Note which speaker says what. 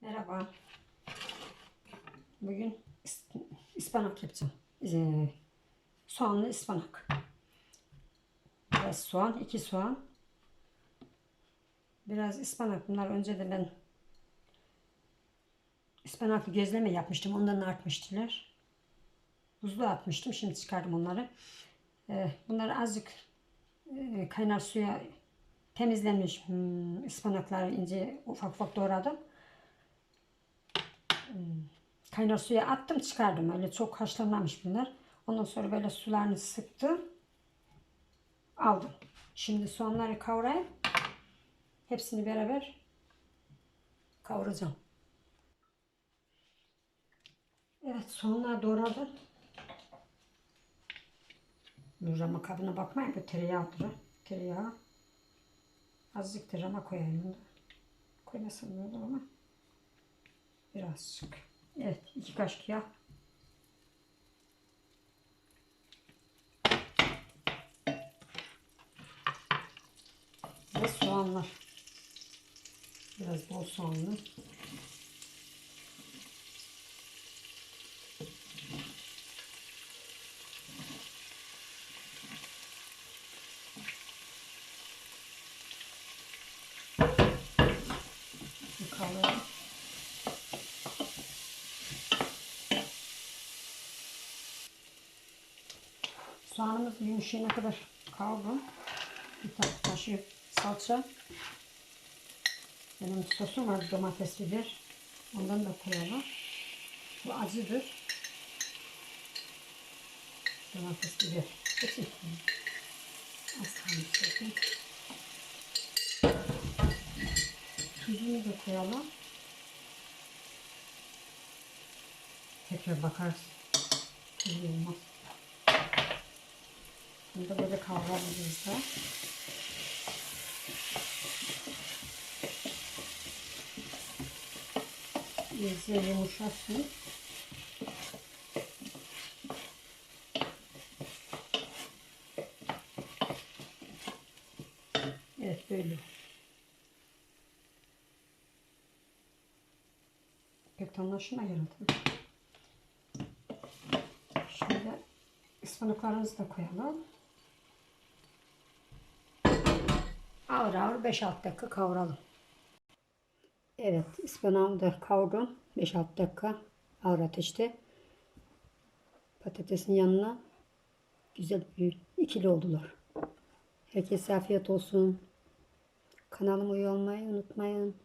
Speaker 1: Merhaba. Bugün ıspanak yapacağım. Ee, soğanlı ıspanak. Biraz soğan, iki soğan. Biraz ıspanak. Bunlar önce de ben ıspanaklı gözleme yapmıştım. Ondan artmıştılar. Buzluğa atmıştım. Şimdi çıkardım onları. Ee, bunları azıcık e, kaynar suya temizlenmiş hmm, ıspanakları ince ufak ufak doğradım. Kaynar suya attım çıkardım. Öyle çok haşlanmamış bunlar. Ondan sonra böyle sularını sıktım. Aldım. Şimdi soğanları kavurayım. Hepsini beraber kavuracağım. Evet soğanlar doğradım. Nurama kabına bakmayın bu tereyağıdır. ha. Tereyağı. Azıcık da rama koyayım. Koymasam ne olur ama. Birazcık. Evet iki kaşık yağ. Ve soğanlar. Biraz bol soğanlı. Soğanımız yumuşayana kadar kavurdum. Bir tatlı kaşığı salça. Benim sosum var domates biber. Ondan da koyalım. Bu acıdır. Domates biber. Ekmeğim. Az kalmış zaten. Tuzunu da koyalım. Tekrar bakarız. Tuzlu olmaz. Da böyle kavrabiliriz da. İyice yumuşasın. Evet böyle. Pek anlaşılma yarattı. Şimdi ıspanaklarımızı da koyalım. Ağır ağır 5-6 dakika kavuralım. Evet ıspanağımı da kavurdum. 5-6 dakika ağır ateşte. Patatesin yanına güzel bir ikili oldular. Herkese afiyet olsun. Kanalıma üye olmayı unutmayın.